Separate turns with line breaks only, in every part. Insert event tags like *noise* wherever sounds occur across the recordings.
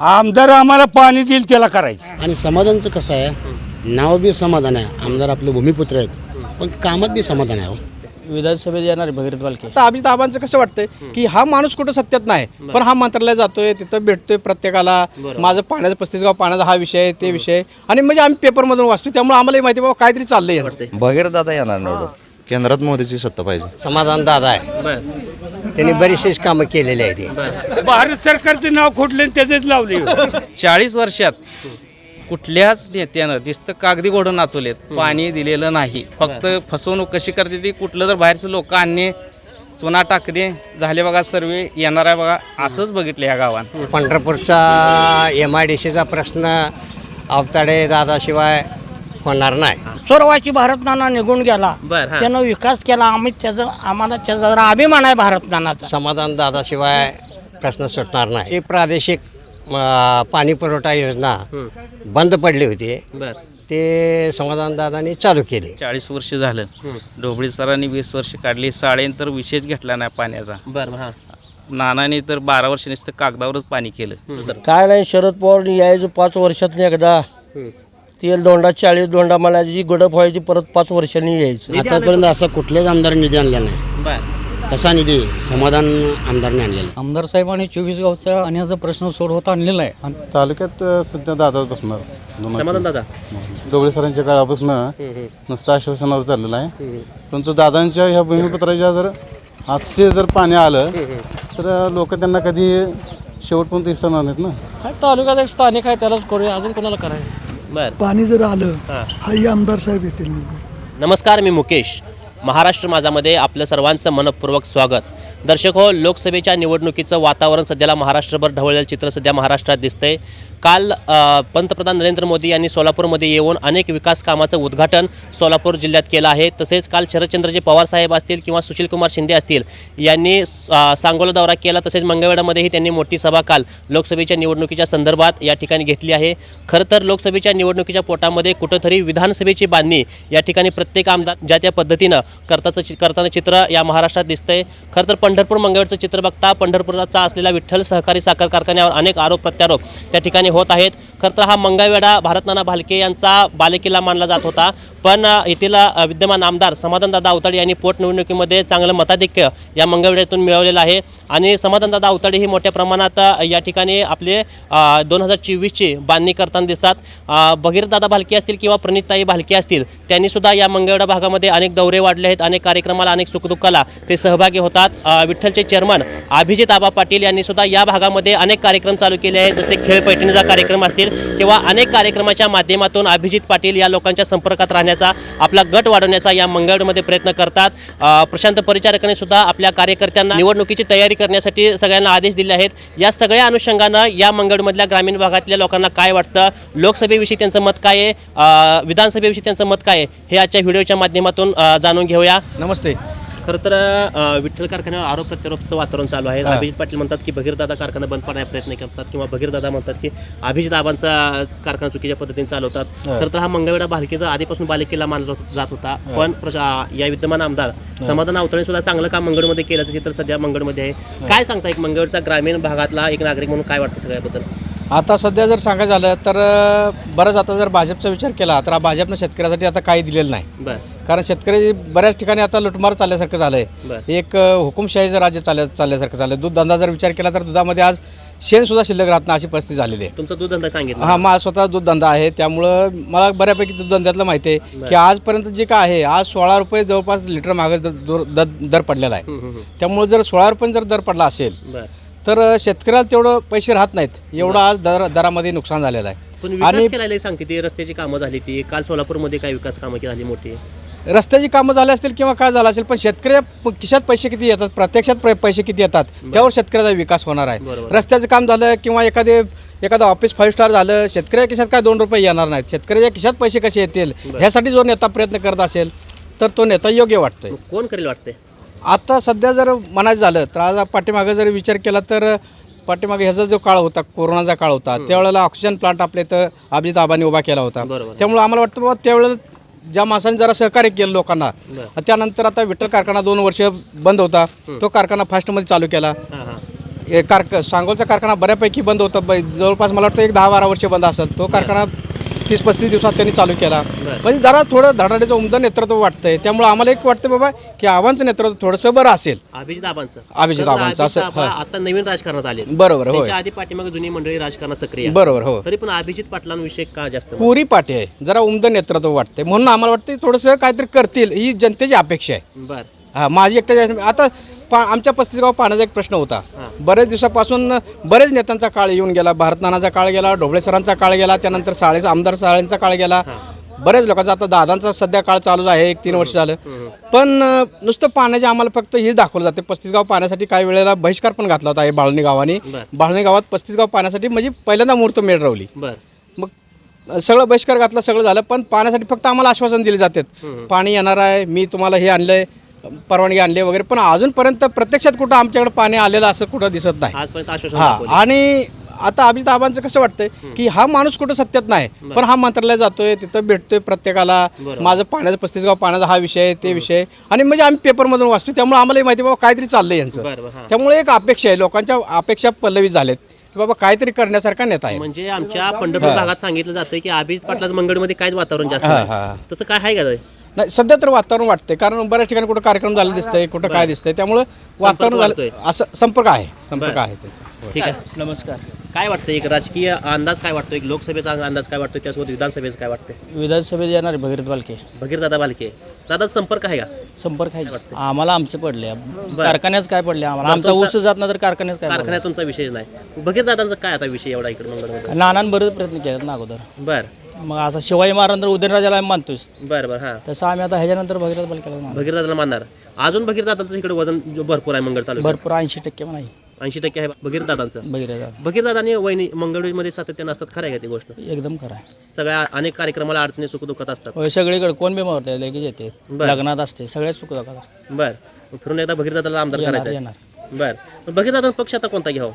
आमदार आम्हाला पाणी देईल त्याला करायचं.
आणि समाधानचं कसं आहे? नाव बी समाधान आहे. आमदार आपले भूमिपुत्र आहेत. पण कामात बी समाधान आहे हो.
विधानसभेत येणार आहे भगीरथ बालके आता अभिजित आबांचं कसं वाटतंय की हा माणूस कुठं सत्यात नाही पण हा मंत्रालयात जातोय तिथं भेटतोय प्रत्येकाला. माझं पाण्याचं पस्तीस गाव पाण्याचा हा विषय ते विषय आणि म्हणजे आम्ही पेपरमधून वाचतो त्यामुळे आम्हाला माहिती आहे बाबा काहीतरी चाललंय यांचं.
भगीर दादा येणार निवडून.
केंद्रात मोदीची सत्ता पाहिजे.
समाधान दादा आहे. त्यांनी बरीचशीच कामं केलेली आहे ते
भारत सरकारचं नाव खोटले आणि त्याचेच लावले
चाळीस वर्षात कुठल्याच नेत्यानं नुसतं कागदी घोडं नाचवलेत पाणी दिलेलं नाही. फक्त फसवणूक कशी करते ती कुठलं जर बाहेरचं लोक आणणे चुना टाकणे झाले बघा सर्वे येणार आहे बघा असंच बघितलं या गावात
पंढरपूरचा एम आय डी सीचा प्रश्न अवताडे दादाशिवाय होणार नाही.
चोरवाची भारत नाना निघून गेला.
बर हा.
त्यानं विकास केला. आम्ही त्याचं आम्हाला त्याचा जरा अभिमान आहे भारत नानाचा.
समाधान दादाशिवाय प्रश्न सुटणार नाही. ही प्रादेशिक अं, पाणी पुरवठा योजना बंद पडली होती.
बर.
ते समाधान दादानी चालू केली.
चाळीस वर्ष झालं. ढोबळी सरांनी वीस वर्ष काढली. साडेन तर विषयच घेतला नाही पाण्याचा.
बर हा.
नानाने तर बारा वर्ष नुसतं कागदावरच पाणी केलं.
काय नाही शरद पवार यायचं पाच वर्षातनं एकदा. तेल दोंडा चाळीस दोंडा मला जी गडप व्हायची परत पाच वर्षांनी यायचं.
आतापर्यंत असा कुठल्याच आमदार निधी आणला नाही.
बर.
तसा निधी समाधान आमदारने आणलेला
आमदार साहेबांनी चोवीस गावचा आणण्याचा प्रश्न सोडवता आणलेला आहे. आणि
तालुक्यात सध्या दादाच बसणार
समाधान दादा?
दोघे सरांच्या काळापासून नुसतं आश्वासनावर चाललेलं आहे. परंतु दादांच्या ह्या भूमिपत्राच्या जर आजचे जर पाणी आलं तर लोक त्यांना कधी शेवटपर्यंत विसरणार नाहीत ना?
काय तालुक्यात एक स्थानिक आहे त्यालाच करूया. अजून कोणाला करायचं?
बर.
पाणी जर आलं
हा.
हाही आमदार साहेब येतील निवडून.
नमस्कार मी मुकेश. महाराष्ट्र माझामध्ये आपलं सर्वांचं मनपूर्वक स्वागत. दर्शक हो लोकसभेच्या निवडणुकीचं वातावरण सध्याला महाराष्ट्रभर ढवळलेलं चित्र सध्या महाराष्ट्रात दिसतंय. काल पंतप्रधान नरेंद्र मोदी यांनी सोलापूरमध्ये येऊन अनेक विकास कामाचं उद्घाटन सोलापूर जिल्ह्यात केलं आहे. तसेच काल शरदचंद्रजी पवार साहेब असतील किंवा सुशीलकुमार शिंदे असतील यांनी सांगोला दौरा केला. तसेच मंगळवेढामध्येही त्यांनी मोठी सभा काल लोकसभेच्या निवडणुकीच्या संदर्भात या ठिकाणी घेतली आहे. खरं तर लोकसभेच्या निवडणुकीच्या पोटामध्ये कुठंतरी विधानसभेची बांधणी या ठिकाणी प्रत्येक आमदार ज्या त्या पद्धतीनं करताचं चि करताना चित्र या महाराष्ट्रात दिसतंय. खरं तर पंढरपूर मंगळवेडचं चित्र बघता पंढरपूरचा असलेला विठ्ठल सहकारी साखर कारखान्यावर अनेक आरोप प्रत्यारोप त्या ठिकाणी होत आहेत. खरं तर हा मंगळवेढा भारतनाना भालके यांचा बालेकिल्ला मानला जात होता. पण येथील विद्यमान आमदार समाधानदादा अवताडे यांनी पोटनिवडणुकीमध्ये चांगलं मताधिक्य या मंगळवेढ्यातून मिळवलेलं आहे. आणि समाधानदादा अवताडे ही मोठ्या प्रमाणात या ठिकाणी आपले दोन हजार चोवीसची बांधणी करताना दिसतात. अ, भगीरथदादा भालके असतील किंवा प्रणितताई भालके असतील त्यांनीसुद्धा या मंगळवेढा भागामध्ये अनेक दौरे वाढले आहेत अनेक कार्यक्रमाला अनेक सुखदुःखाला ते सहभागी होतात. विठ्ठलचे चेअरमन अभिजित आबा पाटील यांनीसुद्धा या भागामध्ये अनेक कार्यक्रम चालू केले आहेत जसे खेळ पैठणीचा कार्यक्रम असतील किंवा अनेक कार्यक्रमाच्या माध्यमातून अभिजित पाटील या लोकांच्या संपर्कात राहण्याचा आपला गट वाढवण्याचा या मंगळवेढमध्ये प्रयत्न करतात. प्रशांत परिचारकांनी सुद्धा आपल्या कार्यकर्त्यांना निवडणुकीची तयारी करण्यासाठी सगळ्यांना आदेश दिले आहेत. या सगळ्या अनुषंगानं या मंगळमधल्या ग्रामीण भागातल्या लोकांना काय वाटतं? लोकसभेविषयी त्यांचं मत काय आहे? विधानसभेविषयी त्यांचं मत काय आहे? हे आजच्या व्हिडिओच्या माध्यमातून जाणून घेऊया.
नमस्ते.
खरं तर विठ्ठल कारखान्यावर आरोप प्रत्यारोपचं वातावरण चालू आहे. अभिजित पाटील म्हणतात की भगीरदादा कारखाना बंद पाडण्याचा प्रयत्न करतात किंवा भगीरदादा म्हणतात की अभिजित आबांचा कारखाना चुकीच्या पद्धतीने चालवतात. खरं तर हा मंगळवेढा बालकेचा आधीपासून बालेकिल्ला मानला जात होता. पण या विद्यमान आमदार समाधान अवतळे सुद्धा चांगलं काम मंगळमध्ये केल्याचं चित्र सध्या मंगळमध्ये आहे. काय सांगता एक मंगळचा ग्रामीण भागातला एक नागरिक म्हणून काय वाटतं सगळ्याबद्दल?
आता सध्या जर सांगायचं झालं तर बरंच आता जर भाजपचा विचार केला तर भाजपनं शेतकऱ्यासाठी आता काही दिलेलं नाही. कारण शेतकरी बऱ्याच ठिकाणी आता लुटमार चालल्यासारखं झालं आहे एक हुकुमशाहीचं राज्य चालल्या चालल्यासारखं झालं दूध धंदा जर विचार केला तर दुधामध्ये आज शेणसुद्धा शिल्लक राहत नाही अशी परिस्थिती झालेली आहे.
तुमचा दूध धंदा सांगितला.
हा माझा स्वतः दूध धंदा आहे. त्यामुळं मला बऱ्यापैकी दूध धंद्यातलं माहिती आहे की आजपर्यंत जे काय आहे आज सोळा रुपये जवळपास लिटर मागे दर दर- पडलेला आहे. त्यामुळे जर सोळा रुपये जर दर पडला असेल तर शेतकऱ्याला तेवढं पैसे राहत नाहीत. एवढं आज दर दरामध्ये नुकसान झालेलं आहे. आणि
केलेला सांगते ती रस्त्याची कामं झाली ती. काल सोलापूरमध्ये काय विकास कामं झाली मोठी?
रस्त्याची कामं झाली असतील किंवा काय झालं असेल पण शेतकऱ्या प- खिशात पैसे किती येतात? प्रत्यक्षात पैसे किती येतात? त्यावर शेतकऱ्याचा विकास होणार आहे. रस्त्याचं काम झालं किंवा एखादे एखादं ऑफिस फाईव्ह स्टार झालं शेतकऱ्या खिशात काय दोन रुपये येणार नाहीत? शेतकऱ्याच्या खिशात पैसे कसे येतील? ह्यासाठी जो नेता प्रयत्न करत असेल तर तो नेता योग्य वाटतोय.
कोण करेल वाटतंय?
आता सध्या जर म्हणायचं झालं तर आज पाठीमागं जर विचार केला तर पाठीमागे ह्याचा जो काळ होता कोरोनाचा काळ होता त्यावेळेला ऑक्सिजन प्लांट आपल्या इथं अभिजित आबांनी उभा केला होता. त्यामुळे आम्हाला वाटतं बाबा त्यावेळेला ज्या माणसांनी जरा सहकार्य केलं लोकांना त्यानंतर आता विठ्ठल कारखाना दोन वर्ष बंद होता तो कारखाना फास्टमध्ये चालू केला. कारक सांगोलचा कारखाना बऱ्यापैकी बंद होता जवळपास मला वाटतं एक दहा बारा वर्ष बंद असेल तो कारखाना तीस पस्तीस दिवसात त्यांनी चालू केला. म्हणजे जरा थोडं धडाडीचं उमदं नेतृत्व वाटतंय. त्यामुळे आम्हाला एक वाटतं बाबा की आव्हानचं नेतृत्व थोडंसं बरं असेल.
अभिजित आबांचं
अभिजित आबांचं, असं-
आबा
हा.
आता नवीन राजकारणात आले
बरोबर
त्याच्या आधी पाठीमागे जुनी मंडळी राजकारणात सक्रिय आहे.
बरोबर हो.
तरी पण अभिजित पाटलांविषयी का जास्त
पुरी पाठी आहे. जरा उमदं नेतृत्व वाटते म्हणून आम्हाला वाटतं थोडंसं काहीतरी करतील. ही जनतेची अपेक्षा आहे.
बर.
हा माझी एकट्या आता पा आमच्या पस्तीस गाव पाण्याचा एक प्रश्न होता. बरेच दिवसापासून बरेच नेत्यांचा काळ येऊन गेला. भारत नानाचा काळ गेला ढोबळे सरांचा काळ गेला त्यानंतर साळेचा आमदार साळेंचा काळ गेला. बरेच लोकांचा आता दादांचा सध्या काळ चालू आहे. एक तीन वर्ष झालं. पण नुसतं पाण्याचे आम्हाला फक्त हे दाखवलं जाते. पस्तीस गाव पाण्यासाठी काही वेळेला बहिष्कार पण घातला होता हे बाळणी गावाने. बाळणी गावात पस्तीस गाव पाण्यासाठी म्हणजे पहिल्यांदा मुहूर्त मेळ रवली मग सगळं बहिष्कार घातला सगळं झालं. पण पाण्यासाठी फक्त आम्हाला आश्वासन दिले जातात. पाणी येणार आहे मी तुम्हाला हे आणलंय. परवानगी आणली वगैरे पण अजूनपर्यंत प्रत्यक्षात कुठं आमच्याकडे पाणी आलेलं असं कुठं दिसत नाही
आजपर्यंत आश्वासन
हा
दाखवलं.
आणि आता अभिजित आबांचं कसं वाटतंय की हा माणूस कुठं सत्यात नाही पण हा मंत्रालयात जातोय तिथं भेटतोय प्रत्येकाला माझं पाण्याचा पस्तीस गाव पाण्याचा हा विषय आहे, ते विषय. आणि म्हणजे आम्ही पेपरमधून वाचतो त्यामुळे आम्हाला माहिती आहे बाबा काहीतरी चाललंय यांचं
बरं बरं हा
त्यामुळे एक अपेक्षा आहे लोकांच्या अपेक्षा पल्लवित झालेत की बाबा काहीतरी करण्यासारखा नेता आहे
म्हणजे आमच्या पंढरपूर भागात सांगितलं जातं की अभिजित पाटलाचं मंगळमध्ये काहीच वातावरण जास्त
हा. हा.
तसं काय आहे का?
नाही सध्या तर वातावरण वाटतंय. कारण बऱ्याच ठिकाणी कुठं कार्यक्रम झाले दिसतंय कुठं काय दिसतंय त्यामुळं वातावरण
वाढतोय.
झालं असं संपर्क आहे संपर्क
बरं.
आहे त्याचा.
ठीक आहे.
नमस्कार.
काय वाटतं एक राजकीय अंदाज काय वाटतो एक लोकसभेचा अंदाज काय वाटतो त्यासोबत विधानसभेचं काय वाटतं
विधानसभेत येणार भगीरथ बालके.
भगीर दादा बालके. दादा संपर्क आहे का?
संपर्क आहे. आम्हाला आमचे पडले कारखान्याच काय पडले आम्हाला? आमचा ऊस जात नाही तर कारखान्याच काय
कारखान्यात तुमचा विषय नाही. भगीर दादांचा काय आता विषय एवढा इकडे मंगळमध्ये
नानान बरेच प्रयत्न केलेत ना अगोदर.
बर.
मग आता शिवाजी महाराज उदयनराजाला आम्ही मानतोस
बर बर हा.
तसं आम्ही आता ह्याच्यानंतर भगीरथ बालकेला मानतो
भगीर दादाला मानणार. अजून भगीर दादांचं इकडे वजन भरपूर आहे मंगळ तालुक्यात.
भरपूर ऐंशी टक्के नाही
ऐंशी टक्के आहे भगीर दादांचं
भगीरथ
भगीर दादाने वहिनी मंगळूरमध्ये सातत्यानं असतात खरं आहे का ती गोष्ट?
एकदम खरं आहे.
सगळ्या अनेक कार्यक्रमाला अडचणी सुखदुःखात असतात.
होय सगळीकडे कोण बी मारते लगेच येते.
बरं.
लग्नात असते सगळ्याच चुक असते
बर. मग फिरून एकदा भगीर दादाला आमदार
येणार
करायचं
येणार.
बर. मग भगीर दादा पक्ष आता कोणता घ्यावं?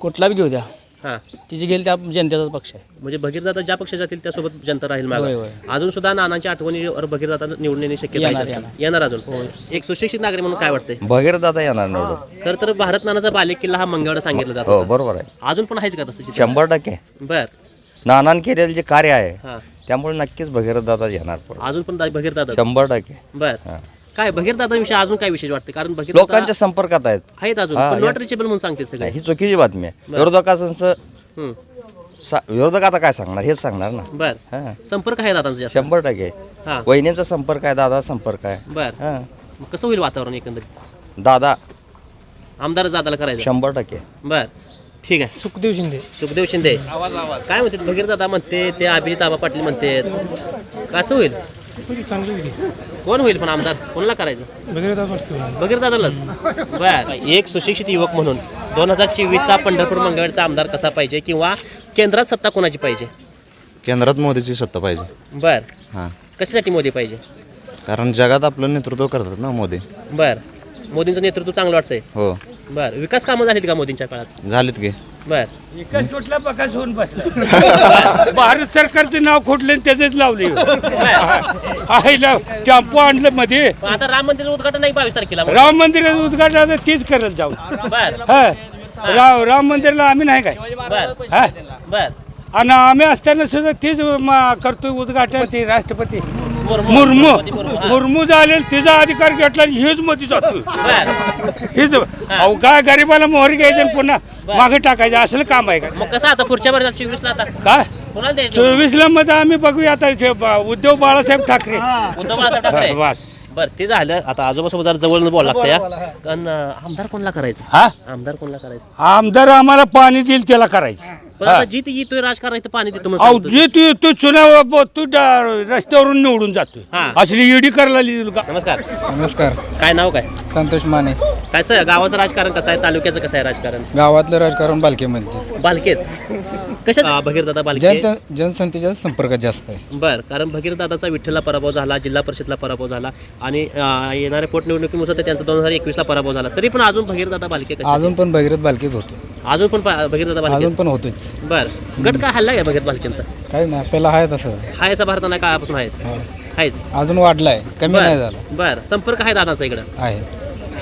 कुठला बी घेऊ द्या.
हा.
तिची घेईल त्या जनतेचाच पक्ष आहे.
म्हणजे भगीरदादा ज्या पक्षात जातील त्यासोबत जनता राहील
होय,
मागे. अजून सुद्धा नानांच्या आठवणीवर भगीरदादा निवडून येण्याची शक्यता
येणार,
अजून. एक सुशिक्षित नागरिक म्हणून काय वाटतंय?
भगीर दादा येणार निवडून.
खरं तर भारत नानाचा बालेक किल्ला हा मंगळवार सांगितला
हो
जातो
बरोबर आहे.
अजून पण आहेच का तसं चित्र?
शंभर टक्के.
बर.
नानान केलेलं जे कार्य आहे
हा.
त्यामुळे नक्कीच भगीरथ दादा येणार पुढे.
अजून पण भगीरदादा
शंभर टक्के.
बर.
हा.
काय भगीरदादा विषयी अजून काय विशेष वाटतं? कारण भगीर
लोकांच्या संपर्कात आहेत.
आहेत अजून
हा,
पण
या-
नॉट रिचेबल म्हणून सांगते सगळे.
नाही, ही चुकीची बातमी आहे. विरोधकांचं
हम्म.
सा- विरोधक आता काय सांगणार? हेच सांगणार ना.
बर.
हा.
संपर्क आहे दादांचा जास्त.
शंभर टक्के.
हा.
वहिनीचा संपर्क आहे दादा संपर्क आहे.
बर.
हा.
मग कसं होईल वातावरण एकंदरीत?
दादा.
आमदार दादाला करायचं.
शंभर टक्के.
बर. ठीक आहे.
सुखदेव शिंदे.
सुखदेव शिंदे. काय म्हणते भगीर दादा म्हणते ते अभिजित आबा पाटील म्हणते कसं होईल? कोण होईल पण आमदार? कोणाला करायचं? भगीर दादालाच बर एक सुशिक्षित युवक म्हणून दोन हजार चोवीसचा पंढरपूर मंगळचा आमदार कसा पाहिजे किंवा केंद्रात सत्ता कोणाची पाहिजे?
केंद्रात मोदीची सत्ता पाहिजे.
बर.
हां.
कशासाठी मोदी पाहिजे?
कारण जगात आपलं नेतृत्व करतात ना मोदी.
बर. मोदींचं नेतृत्व चांगलं वाटतंय.
हो.
बर. विकास कामं झालीत का मोदींच्या काळात?
झालीत की.
बर.
एकाच कुठला होऊन बसला. *laughs* भारत सरकारचं नाव खोटलं आणि त्याचेच लावले आईला टेम्पो आणलं मध्ये.
पण आता राम मंदिराचं उद्घाटन नाही बावीस तारखेला
राम मंदिराचं उद्घाटन तीच करत
बर
हा राम राम मंदिरला आम्ही नाही काय?
बर
हा?
बर.
आणि आम्ही असताना सुद्धा तीच करतोय उद्घाटन. ते राष्ट्रपती.
मुर्मू.
मुर्मू. झाले तिचा अधिकार घेतला आणि हेच जातोय.
बर.
हेच अहो काय गरीबाला मोहरी घ्यायचं आणि पुन्हा मागे टाकायचं असलं काम आहे का?
मग कसं आता पुढच्या वर्षात चोवीसला आता?
काय?
कोणाला द्यायचं?
चोवीस ला मध्ये आम्ही बघूया आता इथे ब- उद्धव बाळासाहेब ठाकरे.
उद्धव बाळासाहेब ठाकरे.
बस.
बर ते झालं. आता आजोबासोबत जरा जवळ बोला लागतं या कारण आमदार कोणला करायचं?
हा?
आमदार कोणला करायचं?
आमदार आम्हाला पाणी देईल त्याला करायचं.
पण आता जी ती येतोय राजकारण इथं पाणी देतो म्हणून
अहो
सांगतोय.
जे तू तू चुना तू डा- रस्त्यावरून निवडून जातोय.
हा.
असली ईडी करायला लिहिली का?
नमस्कार.
नमस्कार.
काय नाव काय?
संतोष माने.
काय सर गावाचं राजकारण कसं आहे? तालुक्याचं कसं आहे राजकारण?
गावातलं राजकारण बालके म्हणते.
बालकेच. कशा भगीरदादा बालके.
जनसंख्येच्या संपर्कात जास्त आहे.
बर कारण भगीरदादाचा विठ्ठलला पराभव झाला जिल्हा परिषदला पराभव झाला आणि अं, येणाऱ्या पोटनिवडणुकीनुसार त्यांचा दोन हजार एकवीसला पराभव झाला. तरी पण अजून भगीरदादा बालके कसे
अजून पण भगीरथ बालकेच होतो.
अजून पण पा- भगीरदादा बालके?
अजून पण होतोच.
बर. गट काय हल्ला आहे भगीरथ बालकेंचा?
काही नाही आपल्याला आहे तसं.
हा याचा भारताना काळापासून आहेच आहेच
अजून वाढलाय कमी नाही झाला.
बर. संपर्क आहे दादाचा इकडं?
आहे.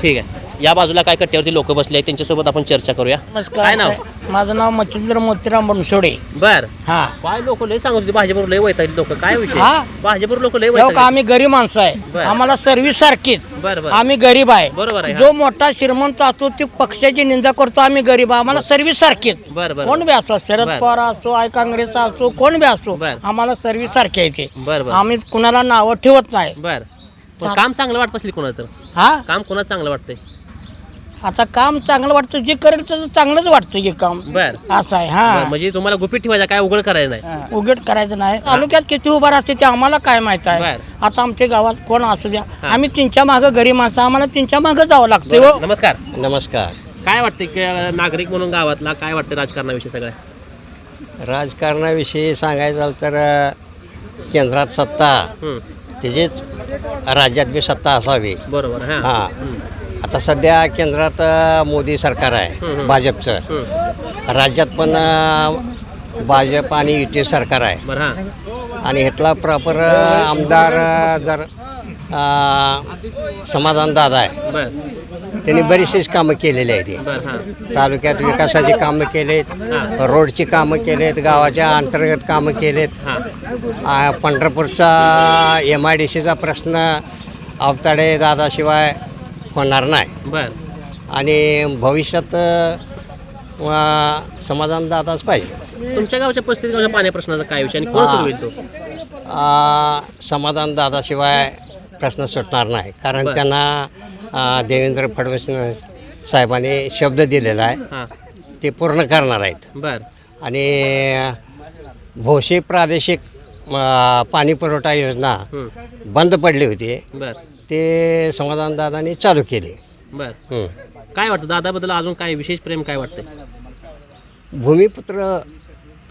ठीक आहे. या बाजूला काय कट्ट्यावरती लोक बसले आहेत त्यांच्यासोबत आपण चर्चा करूया. काय नाव?
माझं नाव मच्छिंद्र मोतीराम बनसोडे.
बर.
हा.
काय लोक लय सांगत होते भाजपवर लय वैतागली लोक. काय विषय? भाजपवर लोक लय
हो का
वैतागली
आम्ही गरीब माणसं आहे.
बरं.
आम्हाला सर्व्हिस सारखीच
बर बर.
आम्ही गरीब आहे.
बरोबर आहे, हा.
जो मोठा श्रीमंत असतो ते पक्षाची निंदा करतो आम्ही गरीब आहे. आम्हाला सर्व्हिस सारखीच
बर बर
कोण बी असो शरद
बरं.
पवार असो आय काँग्रेसचा असो कोण बी असो
बरं.
आम्हाला सर्व्हिस सारखी आहे ते.
बर बर.
आम्ही कुणाला नावं ठेवत नाही.
बर. पण काम चांगलं वाटत असली तर?
हा?
काम कोणाचं चांगलं वाटतंय?
आता काम चांगलं वाटतं जे करेल त्याचं चांगलंच वाटतं की काम.
बर.
असं आहे
बर,
हा
म्हणजे तुम्हाला गुपित ठेवायचं काय उघड करायचं नाही.
उघड करायचं नाही. तालुक्यात किती उभा असते ते आम्हाला काय माहीत आहे.
बरं.
आता आमच्या गावात कोण असू द्या.
हा.
आम्ही त्यांच्या मागं गरीब माणसं आम्हाला त्यांच्या मागं जावं लागतं
बरं,
हो.
नमस्कार.
नमस्कार.
काय वाटतंय की नागरिक म्हणून गावातला काय वाटतं राजकारणाविषयी सगळ्या
राजकारणाविषयी सांगायचं झालं तर अ, केंद्रात सत्ता.
हं,
त्याचीच राज्यात बी सत्ता असावी.
बरोबर हां.
हां. आता सध्या केंद्रात मोदी सरकार आहे. भाजपचं. राज्यात पण भाजप आणि युती सरकार आहे. आणि इथला प्रॉपर आमदार जर समाधान दादा आहे. त्यांनी बरीचशीच कामं केलेली आहेत. तालुक्यात विकासाची कामं केलेत रोडची कामं केलेत गावाच्या अंतर्गत कामं केलेत. पंढरपूरचा एम आय डी सीचा प्रश्न अवताडे दादाशिवाय होणार नाही.
बर.
आणि भविष्यात समाधान दादाच पाहिजे.
तुमच्या गावच्या पस्तीस गावच्या पाण्या प्रश्नाचा काय विषय आणि कोण
हां.
सोडवेल तो?
आ, समाधान दादाशिवाय प्रश्न सुटणार नाही. कारण
बरं.
त्यांना आ, देवेंद्र फडणवीस साहेबांनी शब्द दिलेला आहे.
हां.
ते पूर्ण करणार आहेत.
बर.
आणि भोसे प्रादेशिक अ, पाणी पुरवठा योजना
हं,
बंद पडली होती.
बर.
ते समाधानदादांनी चालू केली.
बर.
हं.
काय वाटतं दादाबद्दल अजून काय विशेष प्रेम काय वाटतंय?
भूमिपुत्र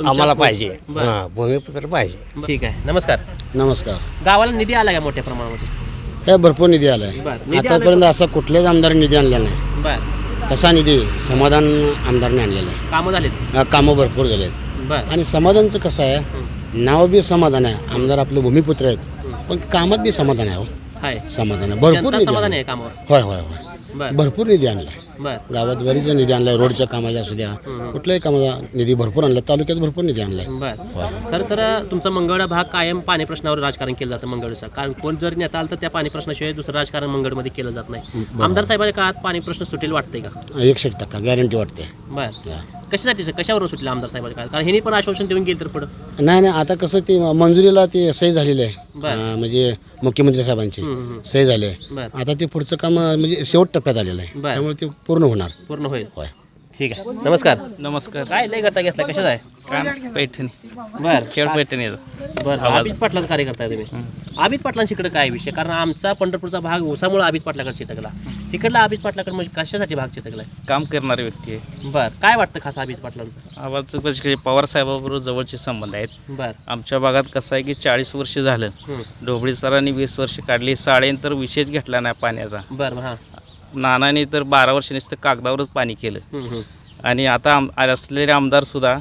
आम्हाला पाहिजे.
बरं.
हां भूमिपुत्र पाहिजे.
ठीक आहे. नमस्कार.
नमस्कार.
गावाला निधी आला का मोठ्या प्रमाणामध्ये?
हे भरपूर निधी आलाय.
बरं. निधी आलाय
आतापर्यंत असा कुठल्याच आमदारांनी निधी आणला नाही.
बर.
तसा निधी समाधान आमदारने आणलेला
कामं झालीत?
आहे कामं भरपूर झाले आहेत
बर.
आणि समाधानचं कसं आहे? नाव बी समाधान आहे. आमदार आपले भूमिपुत्र आहेत. पण कामात बी समाधान आहे हो.
हाय.
समाधान आहे. भरपूर
जनता
निधी
समाधान. आहे कामावर.
होय होय होय.
बर.
भरपूर निधी आणलाय.
बर.
गावात बरीच निधी आणलाय रोडच्या कामाच्या असू द्या कुठल्याही कामाचा निधी भरपूर आणला तालुक्यात भरपूर निधी आणलाय.
बर. खरं तर तुमचा मंगळा भाग कायम पाणी प्रश्नावर राजकारण केलं जातं मंगळचा कारण कोण जर नेता आलं तर त्या पाणी प्रश्नाशिवाय दुसरं राजकारण मंगळमध्ये केलं जात नाही. आमदार साहेबांच्या काळात पाणी प्रश्न सुटेल वाटतंय का?
एकशे एक टक्का गॅरंटी वाटते.
बर. कशासाठी sir? कशावर सुटलं आमदार साहेबांच्या काळात कारण ह्यांनी पण आश्वासन देऊन गेलं तर पुढं
नाही नाही आता कसं ते मंजुरीला ते सही झालेली आहे
बरं.
अं, म्हणजे मुख्यमंत्री साहेबांची
हम्म, हम्म.
सही झाले
बरं.
आता ते पुढचं काम अं, म्हणजे शेवट टप्प्यात आलेलं आहे
बरं.
त्यामुळे ते पूर्ण होणार
पूर्ण होईल
होय
ठीक आहे. नमस्कार.
नमस्कार.
काय लय गट्टा घेतला कशाचा आहे?
काय पैठणी.
बर.
खेळ पैठणी
बरं. अभित पाटलाचा कार्यकर्ता आहे तुम्ही. अभित काय विषय? कारण आमचा पंढरपूरचा भाग उसामुळे अभित पाटलाकडे चिटकला तिकडला अभित पाटलाकडे म्हणजे कशासाठी भाग चिटकलाय
काम करणारी व्यक्ती आहे.
बर. काय वाटतं खास अभित पाटलांचं?
आवाज म्हणजे पवार साहेबाबरोबर जवळचे संबंध आहेत.
बर.
आमच्या भागात कसं आहे की चाळीस वर्ष झालं.
हं.
ढोबळी सरांनी वीस वर्ष काढली. साडेन तर विषयच घेतला नाही पाण्याचा.
बर हां.
नानाने तर बारा वर्ष नुसतं कागदावरच पाणी केलं. आणि आता आम असलेले आमदार सुद्धा.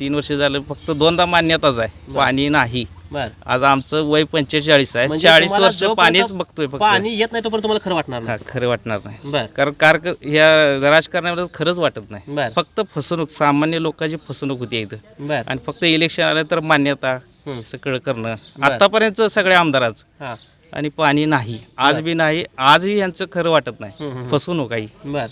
तीन वर्ष झालं फक्त दोनदा मान्यताच आहे पाणी नाही.
बर.
आज आमचं वय पंचेचाळीस आहे.
म्हणजे
चाळीस वर्ष पाणीच बघतोय फक्त.
पाणी येत नाही तोपर्यंत तुम्हाला खरं वाटणार नाही.
खरं वाटणार नाही. कारण कारक ह्या राजकारणामध्ये खरंच वाटत नाही. फक्त फसवणूक सामान्य लोकांची फसवणूक होती इथं आणि फक्त इलेक्शन आलं तर मान्यता. सगळं करणं. आतापर्यंत सगळ्या आमदाराचं. आणि पाणी नाही. आज बी नाही आजही यांचं खरं वाटत नाही. फसवणूक आहे
बर.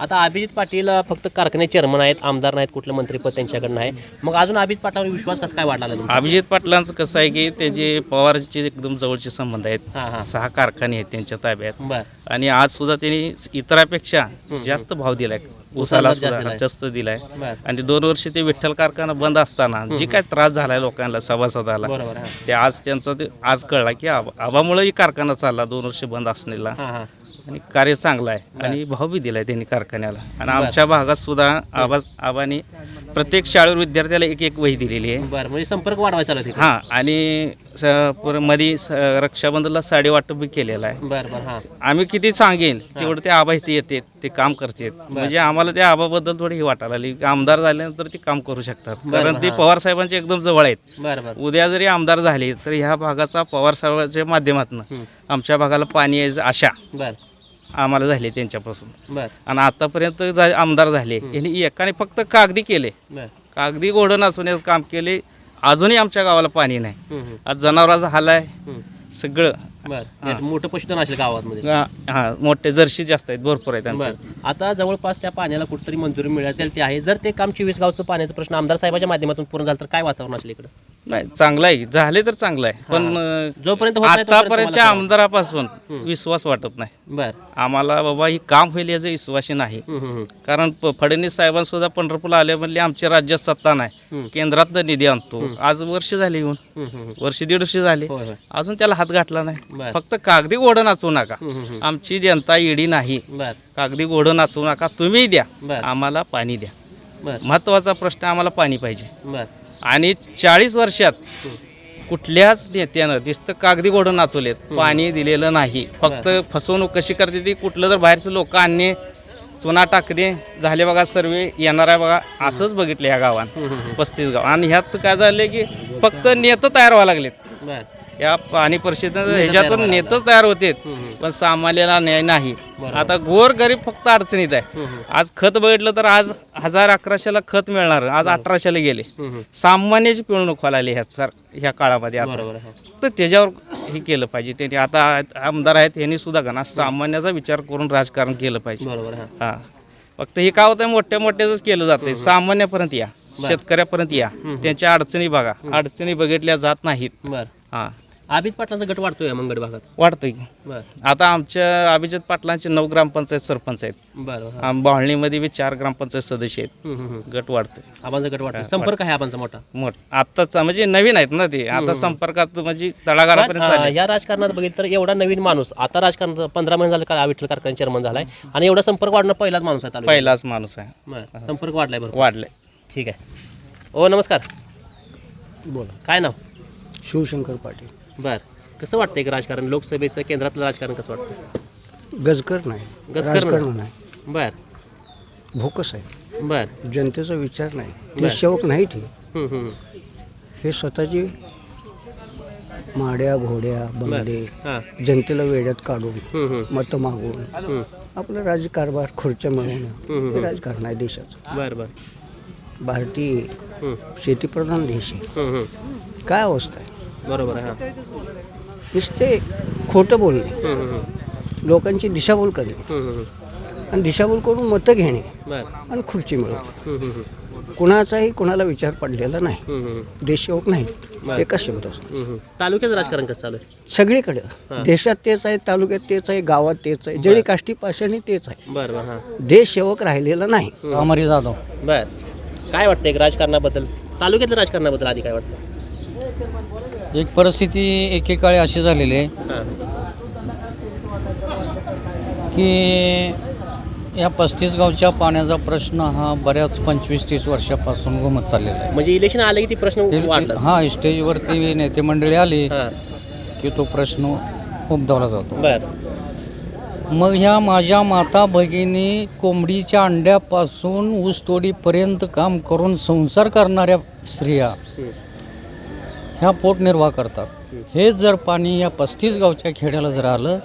आता अभिजित पाटील फक्त कारखाने चेअरमन आहेत आमदार नाहीत कुठलं मंत्रीपद त्यांच्याकडे नाही मग अजून अभिजित पाटलावर विश्वास कसं काय तुमचा?
अभिजित पाटलांचं कसं आहे की त्याचे पवारचे एकदम जवळचे संबंध आहेत. सहा कारखाने आहेत त्यांच्या ताब्यात. आणि आज सुद्धा त्यांनी इतरापेक्षा जास्त भाव दिलाय.
उसाला जास्त
सुद्धा
दिलाय.
जास्त दिलाय.
बर.
आणि दोन वर्ष ते विठ्ठल कारखाना बंद असताना जे काय त्रास झालाय लोकांना सभासदाला ते आज त्यांचं ते आज कळला की आबा आबामुळेही कारखाना चालला दोन वर्ष बंद असलेला. आणि कार्य चांगलं आहे. आणि भाव बी दिलाय त्यांनी कारखान्याला. आणि आमच्या भागात सुद्धा आबा आबानी प्रत्येक शाळेवर विद्यार्थ्याला एक एक वही दिलेली आहे.
बर म्हणजे संपर्क वाढवायचा चालू
हां आणि स- पुर- मध्ये स- रक्षाबंधनला साडी वाटप बी केलेलं आहे.
बर बर हां.
आम्ही किती सांगेन तेवढं ते आबा इथे येते ते काम करतात. म्हणजे आम्हाला त्या आबाबद्दल थोडी ही वाटायला लागली. की आमदार झाल्यानंतर ते काम करू शकतात. कारण ते
हां.
पवार साहेबांचे एकदम जवळ आहेत.
बर बर.
उद्या जरी आमदार झाले तर ह्या भागाचा पवार साहेबांच्या माध्यमातून
हं.
आमच्या भागाला पाणी यायचं आशा.
बर.
आम्हाला झाले त्यांच्यापासून.
बर.
आणि आतापर्यंत जा आमदार झाले. यांनी एकाने फक्त कागदी केले.
बर.
कागदी घोडं नाचवण्याचं काम केले. अजूनही आमच्या गावाला पाणी नाही.
हम्म, हम्म,
आज जनावराचा हाल आहे.
हम्म.
सगळं
बर. यात मोठं पशुधन असेल गावामध्ये.
हा हा, मोठे जर्शी जास्त आहेत भरपूर आहेत
बर.
आमचे
आता जवळपास त्या पाण्याला कुठतरी मंजुरी मिळायची ते आहे. जर ते काम चोवीस गावचं पाण्याचा प्रश्न आमदार साहेबाच्या माध्यमातून पूर्ण झालं तर काय वातावरण असेल इकडं?
नाही चांगलं आहे. झाले तर चांगलं आहे पण अं,
जोपर्यंत होत नाही तोपर्यंत
आतापर्यंतच्या
तुम्हाला
आमदारापासून विश्वास वाटत नाही.
बर.
आम्हाला बाबा ही काम होईल याचा विश्वासही नाही.
हम्म, हम्म, हम्म.
कारण प- फडणवीस साहेबांनी सुद्धा पंढरपूरला आले म्हणले आमच्या राज्यात सत्ता नाही. केंद्रात निधी आणतो. आज वर्ष झाले येऊन.
हम्म, हम्म, हम्म.
वर्ष दीड वर्ष झाले.
होय होय.
अजून त्याला हात घातला नाही.
बर.
फक्त कागदी घोडं नाचवू नका.
हम्म, हम्म, हम्म.
आमची जनता इडी नाही.
बर.
कागदी घोडं नाचवू नका. तुम्ही द्या.
बर.
आम्हाला पाणी द्या.
बर.
महत्त्वाचा प्रश्न आम्हाला पाणी पाहिजे.
बर.
आणि चाळीस वर्षात कुठल्याच नेत्यानं नुसतं कागदी घोडं नाचवलेत पाणी दिलेलं नाही. फक्त फसवणूक कशी करते ती कुठलं जर बाहेरचं लोक आणणे चुना टाकणे. झाले बघा सर्वे येणार आहे बघा. असंच बघितलं या गावात पस्तीस गाव. आणि ह्यात काय झालं की फक्त नेतं तयार व्हायला लागलेत.
बर.
या पाणी परिषदेनं ह्याच्यातून नेतच तयार होते. पण सामान्याला न्याय नाही. आता गोर गरीब फक्त अडचणीत आहे. आज खत बघितलं तर आज हजार अकराशेला खत मिळणार. आज अठराशेला गेले. सामान्याची पिळवणूक व्हायला ह्या सर ह्या काळामध्ये आता. तर त्याच्यावर हे केलं पाहिजे. त्यांनी आता आमदार आहेत यांनी सुद्धा का ना सामान्याचा विचार करून राजकारण केलं पाहिजे.
बरोबर
हा. फक्त हे काय होतं मोठ्या मोठ्याच केलं जाते सामान्यापर्यंत या. शेतकऱ्यापर्यंत या. त्यांच्या अडचणी बघा. अडचणी बघितल्या जात नाहीत. हा.
आबिद पाटलांचा गट वाढतोय मंगळ भागात.
की.
बर.
आता आमच्या अभिजित पाटलांचे नऊ ग्रामपंचायत सरपंच आहेत.
बर
आम- बाळणीमध्ये बी चार ग्रामपंचायत सदस्य आहेत.
हम्म, हम्म, हम्म.
गट वाढतोय.
आबांचा गट वाढतोय. संपर्क आहे आबांचा मोठा?
मोठ आत्ताच म्हणजे नवीन आहेत ना ते. आता संपर्कात म्हणजे तळागाळापर्यंत
अं,
चालले.
या राजकारणात बघितलं तर एवढा नवीन माणूस आता राजकारणात पंधरा महिने झाले का विठ्ठल कारखाना चेअरमन झालाय. आणि एवढा संपर्क वाढणं पहिलाच माणूस आहे तालुक्यात.
पहिलाच माणूस आहे.
बरं, संपर्क वाढलाय बरोबर
वाढलंय.
ठीक आहे. ओ नमस्कार.
बोला.
काय नाव?
शिवशंकर पाटील.
बर. कसं वाटतंय की राजकारण? लोकसभेचं केंद्रातलं राजकारण कसं वाटतं
गजकर नाही.
गजकर
राजकारण नाही.
बर.
भोकस आहे
बर.
जनतेचा विचार नाही.
बरं.
ते सेवक नाही ते.
हम्म, हम्म.
हे स्वतःची माड्या घोड्या बंगले
हां.
जनतेला वेड्यात काढून
हम्म, हम्म,
मतं मागून
हम्म.
आपलं राजकारभार खुर्च्या मिळवणं
हम्म.
हे राजकारण आहे देशाचं.
बर बर.
भारतीय
हम्म,
शेतीप्रधान देश आहे.
हम्म.
काय अवस्था आहे?
बरोबर आहे हां.
नुसते खोटं बोलणे.
हम्म, हम्म, हम्म.
लोकांची दिशाभूल करणे.
हम्म, हम्म.
आणि दिशाभूल करून मतं घेणे
बर.
आणि खुर्ची मिळवणे.
हम्म, हम्म, हम्म.
कुणाचाही कुणाला विचार पडलेला नाही.
हम्म, हम्म.
देशसेवक नाही.
बरं.
एका शब्दाचा
हम्म, हम्म. तालुक्याचं राजकारण कसं चालू आहे?
सगळीकडं. देशात तेच आहे तालुक्यात तेच आहे गावात तेच आहे जळी काष्टी पाषाणी तेच आहे.
बर बर हां.
देशसेवक राहिलेला नाही.
अमरी जाधव.
बर. काय वाटतं एक राजकारणाबद्दल? तालुक्यातल्या राजकारणाबद्दल आधी काय वाटतं?
एक परिस्थिती एकेकाळी अशी झालेली आहे
हां.
की या पस्तीस गावच्या पाण्याचा प्रश्न हा बऱ्याच पंचवीस तीस वर्षापासून घुमत चाललेला आहे.
म्हणजे इलेक्शन आलं की ती प्रश्न
हा स्टेजवरती नेते मंडळी आली की तो प्रश्न उपदावला जातो. मग ह्या माझ्या माता भगिनी कोंबडीच्या अंड्यापासून ऊसतोडीपर्यंत काम करून संसार करणाऱ्या स्त्रिया ह्या पोटनिर्वाह करतात. हेच जर पाणी या पस्तीस गावच्या खेड्याला जर आलं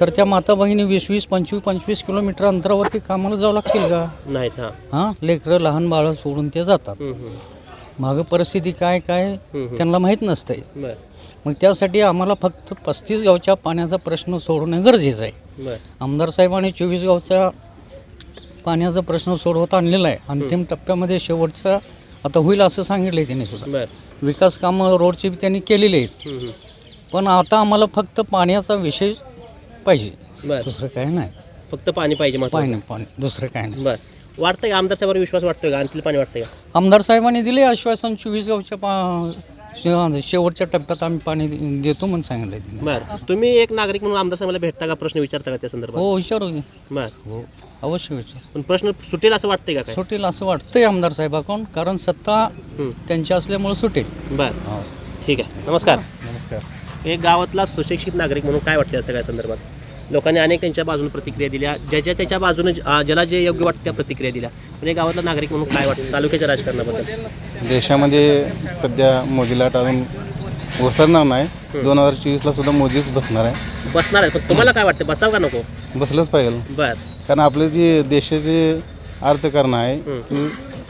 तर त्या माता भगिनी वीस वीस पंचवीस पंचवीस किलोमीटर अंतरावरती कामाला जावं लागतील का?
नाहीच हां.
लेकरं लहान बाळं सोडून ते जातात. मागं परिस्थिती काय काय त्यांना माहीत नसतंय.
बर.
मग त्यासाठी आम्हाला फक्त पस्तीस गावच्या पाण्याचा प्रश्न सोडवणं गरजेचं आहे. आमदार साहेबांनी चोवीस गावचा पाण्याचा प्रश्न सोडवत आणलेला आहे. अंतिम टप्प्यामध्ये शेवटचा आता होईल असं सांगितलं आहे त्यांनी सुद्धा. विकास कामं रोडची त्यांनी केलेली आहेत. पण आता आम्हाला फक्त पाण्याचा विषय पाहिजे.
बर.
दुसरं काय नाही.
फक्त पाणी पाहिजे महत्वाचं.
पाणी पाणी. दुसरं काय नाही.
बर. वाटतंय का आमदार साहेबांवर विश्वास वाटतोय का? आणखी पाणी वाटतंय का?
आमदार साहेबांनी दिले आश्वासन चोवीस गावच्या पा शे- शेवटच्या टप्प्यात आम्ही पाणी देतो म्हणून सांगितलं त्यांनी
बर. तुम्ही एक नागरिक म्हणून आमदार साहेबांना भेटता का प्रश्न विचारता का त्या संदर्भात?
हो विचारू की.
बर.
हो अवश्य विचार.
पण प्रश्न सुटेल असं वाटतंय का काय?
सुटेल असं वाटतंय आमदार साहेबाकडून कारण सत्ता. त्यांची असल्यामुळे सुटेल.
बर.
हो.
ठीक आहे. नमस्कार.
नमस्कार.
एक गावातला सुशिक्षित नागरिक म्हणून काय वाटतं या सगळ्या संदर्भात? लोकांनी अनेक त्यांच्या बाजूने प्रतिक्रिया दिल्या. ज्याच्या त्याच्या बाजूने ज्याला जे योग्य वाटतं त्या प्रतिक्रिया दिल्या. पण एक गावातला नागरिक म्हणून काय वाटतं? तालुक्याच्या राजकारणाबद्दल.
देशामध्ये सध्या मोदी लाट अजून ओसरणार नाही. दोन हजार चोवीसला सुद्धा मोदीच बसणार आहे.
बसणार आहे. पण तुम्हाला काय वाटतं? बसाव का नको?
बसलंच पाहिजे.
बर.
कारण आपले जे देशाचे अर्थकारण आहे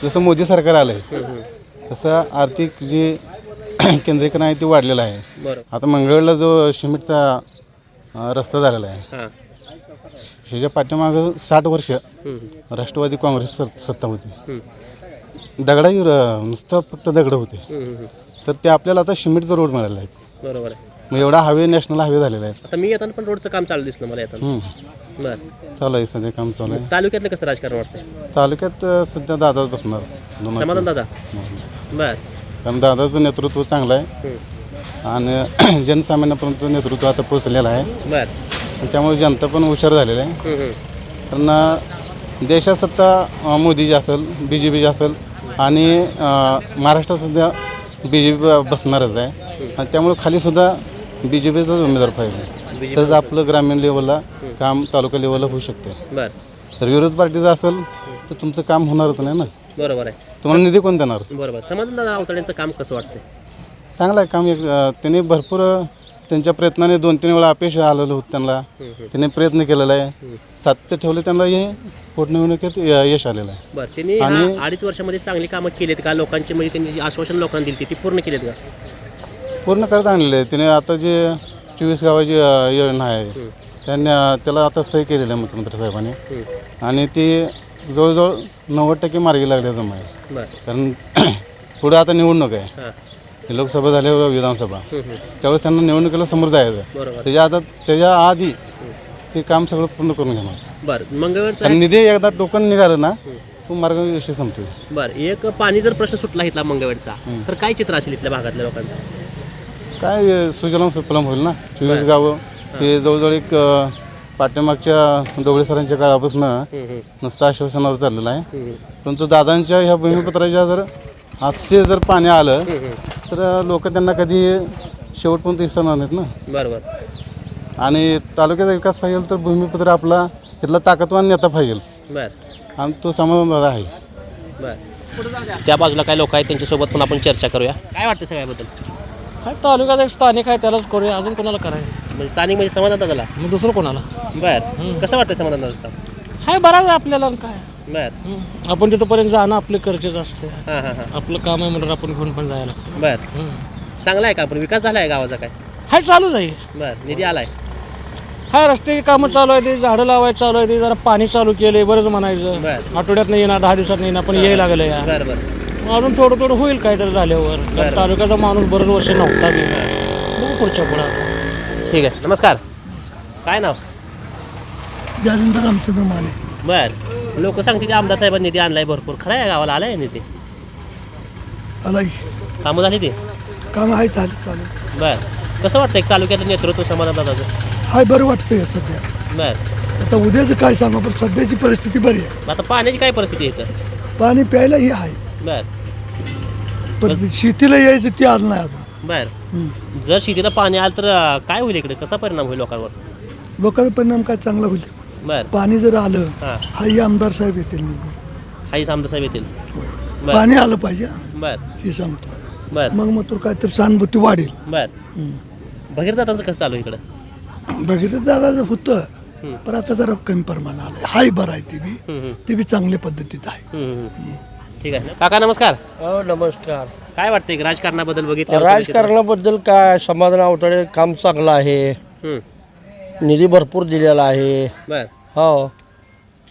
जसं मोदी सरकार आलं आहे तसं आर्थिक जे *clears throat* केंद्रीकरण आहे ते वाढलेलं आहे. आता मंगळवेळला जो सिमेंटचा अं, रस्ता झालेला आहे.
हां.
ह्याच्या पाठीमागं साठ वर्ष राष्ट्रवादी काँग्रेस सत- सत्ता होती. दगडाही र- नुसतं फक्त दगड होते. तर ते आपल्याला आता सिमेंटचा रोड मिळाला आहे.
बरोबर आहे.
मग एवढा हवे नॅशनल हायवे झालेला आहे.
आता मी येताना पण रोडचं काम चालू दिसलं मला येताना.
हम्म.
बर.
चालू आहे सध्या काम चालू आहे.
तालुक्यातलं कसं राजकारण वाटतं
तालुक्यात अं, सध्या दादाच बसणार. दोन
समाधान दादा? बर.
कारण दादाचं नेतृत्व चांगलं आहे. आणि *clears throat* जनसामान्यापर्यंत नेतृत्व आता पोचलेलं आहे.
बर.
आणि त्यामुळे जनता पण हुशार झालेली आहे. कारण देशात सत्ता मोदीची असेल बी जे पीची असेल आणि अं, महाराष्ट्रात सध्या बी जे पी बसणारच आहे. आणि त्यामुळे खालीसुद्धा बी जे पीचाच उमेदवार पाहिजे. तरच आपलं ग्रामीण लेवलला काम तालुका लेवलला होऊ शकते.
बर.
तर विरोध पार्टीचं असेल तर तुमचं काम होणारच नाही ना.
बरोबर आहे.
तुम्हाला निधी कोण देणार?
बरोबर. समाधान दादा अवतड्यांचं काम कसं वाटतंय?
चांगलं आहे काम एक त्यांनी भरपूर त्यांच्या प्रयत्नाने दोन तीन वेळा अपयश आलेलं होतं त्यांना. त्यांनी प्रयत्न केलेला आहे. सातत्य ठेवले त्यांना हे पोटनिवडणुकीत य- यश आलेलं आहे.
बरं त्यांनी
आणि-
अडीच वर्षामध्ये चांगली कामं केलीत का? लोकांची म्हणजे त्यांनी जी आश्वासन लोकांना दिली ती पूर्ण केलीत का?
पूर्ण करत आणलेलं आहे त्याने आता जे चोवीस गावाची योजना आहे त्यांनी त्याला आता सही केलेली आहे मुख्यमंत्री साहेबांनी. आणि ती जवळजवळ नव्वद टक्के मार्गी लागले जमा. आहे कारण *clears throat* पुढं आता निवडणूक आहे. लोकसभा झाल्यावर विधानसभा. त्यावेळेस त्यांना निवडणुकीला समोर जायचं. त्याच्या आता त्याच्या आधी ते काम सगळं पूर्ण करून घेणार.
बरं मंगळवारचा
कारण निधी एकदा टोकन निघालं ना तो मार्ग विषय संपतो
बरं एक पाणी जर प्रश्न सुटला इथला मंगळवारचा तर काय चित्र असेल इथल्या भागातल्या लोकांचं?
काय सुजलाम सुफलाम होईल ना? चोवीस गावं. हे. जवळजवळ एक अं, पाठीमागच्या डोबळे सरांच्या काळापासून नुसतं आश्वासनावर चाललेलं आहे. परंतु दादांच्या ह्या भूमिपत्राच्या जर आजचे जर पाणी आलं तर लोक त्यांना कधी शेवटपर्यंत विसरणार नाहीत ना.
बरोबर.
आणि तालुक्याचा विकास पाहिजे तर भूमिपत्र आपला इथला ताकदवान नेता पाहिजे.
बरं.
आणि तो समाधान दादा आहे.
बरं. त्या बाजूला काय लोक आहेत? त्यांच्यासोबत पण आपण चर्चा करूया. काय वाटतं सगळ्याबद्दल?
काय तालुक्यात एक स्थानिक आहे त्यालाच करूया. अजून कोणाला करायचं?
म्हणजे स्थानिक म्हणजे समाधान दादाला
मग दुसरं कोणाला?
बरं. कसं वाटतं समाधान दादा
हाय बराच आहे आपल्याला आणि काय?
बरं.
हं. आपण तिथंपर्यंत जाणं आपले गरजेचं असते.
हां हां हां.
आपलं काम आहे म्हणून आपण घेऊन पण जायला
बरं.
हं.
चांगला आहे का आपण? विकास झाला आहे गावाचा काय?
हाय चालूच आहे.
बरं निधी आलाय.
हाय रस्त्याची कामं चालू आहे ते झाडं लावायचं चालू आहे ते जरा पाणी चालू केले बरंच म्हणायचं.
बरं.
आठवड्यात नाही येणार दहा दिवसात नाही येणार पण यायला लागलं या.
बरं बरं.
मग अजून थोडं थोडं होईल काहीतरी झाल्यावर. कारण तालुक्याचा माणूस बरेच वर्ष नव्हता बी. बघू पुढच्या पुढं. आता.
ठीक आहे. नमस्कार. काय नाव?
जालिंदर रामचंद्र माने.
बर. लोक सांगते की आमदार साहेबांनी निधी आणलाय भरपूर. खरं आहे गावाला आलाय निधी.
आला
कामं झाली ते?
काम आहे चालू चालू.
बर. कसं वाटतं एक तालुक्यातलं नेतृत्व समाधान दादाचं
हाय बरं वाटतंय सध्या.
बर.
आता उद्याचं काय सांगा पण सध्याची परिस्थिती बरी आहे.
आता पाण्याची काय परिस्थिती आहे इथं?
पाणी प्यायलाही आहे.
बर.
पण शेतीला यायचं ते आलं नाही अजून.
बर.
हम्म.
जर शेतीला पाणी आलं तर अं, काय होईल इकडे? कसा परिणाम होईल लोकांवर?
लोकांचा परिणाम काय चांगला होईल?
बर.
पाणी जर आलं
हां.
हाही आमदार साहेब येतील निवडून.
हाही आमदार साहेब येतील.
होय.
बर.
पाणी आलं पाहिजे हा.
बर.
हे सांगतो.
बर.
मग मग तुला काहीतरी सहानुभूती वाढेल.
बर.
हम्म.
भगीर दादांचं कसं चालू आहे इकडं?
बघितलं दादा होतं. पण आता जरा कमी प्रमाण आलंय. हाय बरं आहे ते बी.
हम्म, हम्म,
ते बी चांगल्या पद्धतीत आहे.
हम्म, हम्म. ठीक आहे काका नमस्कार.
हो नमस्कार.
काय वाटतंय राजकारणाबद्दल बघितलं
राजकारणाबद्दल काय? समाधान अवतडे काम चांगलं आहे. निधी भरपूर दिलेला आहे.
बर.
हो.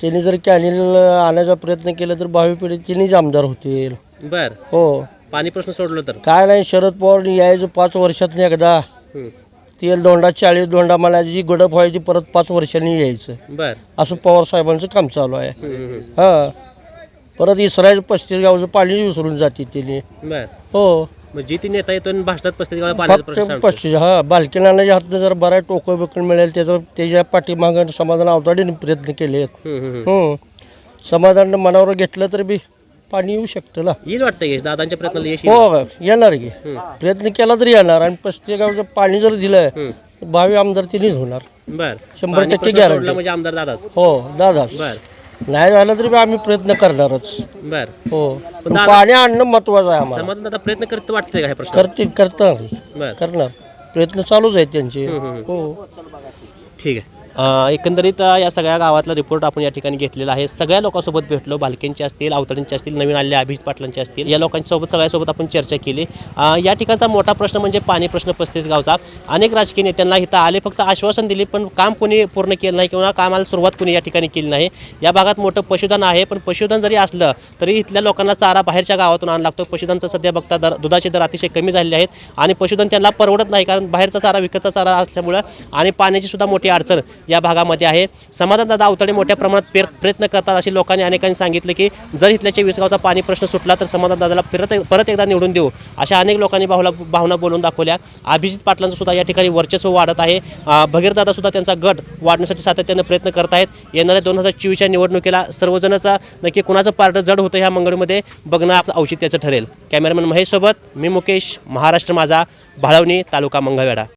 त्यांनी जर कॅनिल आणायचा प्रयत्न केला तर भावी पिढी तिन्हीच आमदार होतील.
बर.
हो.
पाणी प्रश्न सोडलं तर?
काय नाही शरद पवार यायचं पाच वर्षातनं एकदा. तेल दोंडा चाळीस दोंडा मला जी गडप व्हायची परत पाच वर्षांनी यायचं.
बर.
असं पवार साहेबांचं काम चालू आहे.
हम्म,
हां. परत इसरायल पस्तीस गावचं पाणी विसरून जाते तिने.
बर.
हो.
मग जी ती नेता येतो आणि भाषणात पस्तीस गावाला पाण्याचा प्रश्न
फक्त
सांगतो.
पस्तीस हा बालकीनाच्या हातनं जर बरा टोकं बिकून मिळेल त्याचं त्याच्या पाठीमागं समाधान अवताडीने प्रयत्न केले
हम्म, हम्म, हम्म.
हं. समाधान मनावर घेतलं तर बी पाणी येऊ शकतं ना.
येईल वाटतं दादांच्या प्रयत्नाला यश येईल.
हो येणार की. प्रयत्न केला तरी येणार आणि पस्तीस गावचं पाणी जर दिलं
हम्म,
तर भावी आमदार तिनेच होणार.
बर.
शंभर टक्के.
सोडला म्हणजे आमदार दादाच?
हो दादा
बर.
नाही झालं तरी बी आम्ही प्रयत्न करणारच.
बर.
हो.
पण
पण
दादा-
पाणी आणणं महत्वाचं आहे आम्हाला.
समाधान दादा प्रयत्न करत वाटतंय का हे प्रश्न?
करते करणार
बर.
करणार. प्रयत्न चालूच आहेत त्यांचे.
हम्म, हम्म.
हो.
ठीक आहे. एकंदरीत या सगळ्या गावातला रिपोर्ट आपण या ठिकाणी घेतलेला आहे. सगळ्या लोकांसोबत भेटलो. भालकेंचे असतील अवतड्यांचे असतील नवीन आलेल्या अभिजित पाटलांचे असतील. या लोकांसोबत सगळ्यासोबत आपण चर्चा केली. या ठिकाणचा मोठा प्रश्न म्हणजे पाणी प्रश्न पस्तीस गावचा. अनेक राजकीय नेत्यांना इथं आले फक्त आश्वासन दिले पण काम कोणी पूर्ण केलं नाही किंवा कामाला सुरुवात कोणी या ठिकाणी केली नाही. या भागात मोठं पशुधन आहे पण पशुधन जरी असलं तरी इथल्या लोकांना चारा बाहेरच्या गावातून आणावा लागतो. पशुधनचं सध्या बघता दर दुधाचे दर अतिशय कमी झालेले आहेत आणि पशुधन त्यांना परवडत नाही कारण बाहेरचा चारा विकतचा चारा असल्यामुळं आणि पाण्याची सुद्धा मोठी अडचण. या भागामध्ये आहे. समाधानदादा अवतडे मोठ्या प्रमाणात पेर प्रयत्न करतात अशी लोकांनी अनेकांनी सांगितलं की जर इथल्याच्या विसगावचा पाणी प्रश्न सुटला तर समाधानदादाला परत परत एकदा निवडून देऊ अशा अनेक लोकांनी भावला भावना बोलून दाखवल्या. अभिजित पाटलांचं सुद्धा या ठिकाणी वर्चस्व वाढत आहे. भगीरदादासुद्धा भगीरदादा सुद्धा त्यांचा गट वाढण्यासाठी सातत्यानं प्रयत्न करत आहेत. येणाऱ्या दोन हजार चोवीसच्या निवडणुकीला सर्वजणाचा नक्की कुणाचं पार्ट जड होतं ह्या मंगळमध्ये बघणं असं औचित्याचं ठरेल. कॅमेरामॅन महेशसोबत मी मुकेश महाराष्ट्र माझा भाळवणी तालुका मंगळवेढा.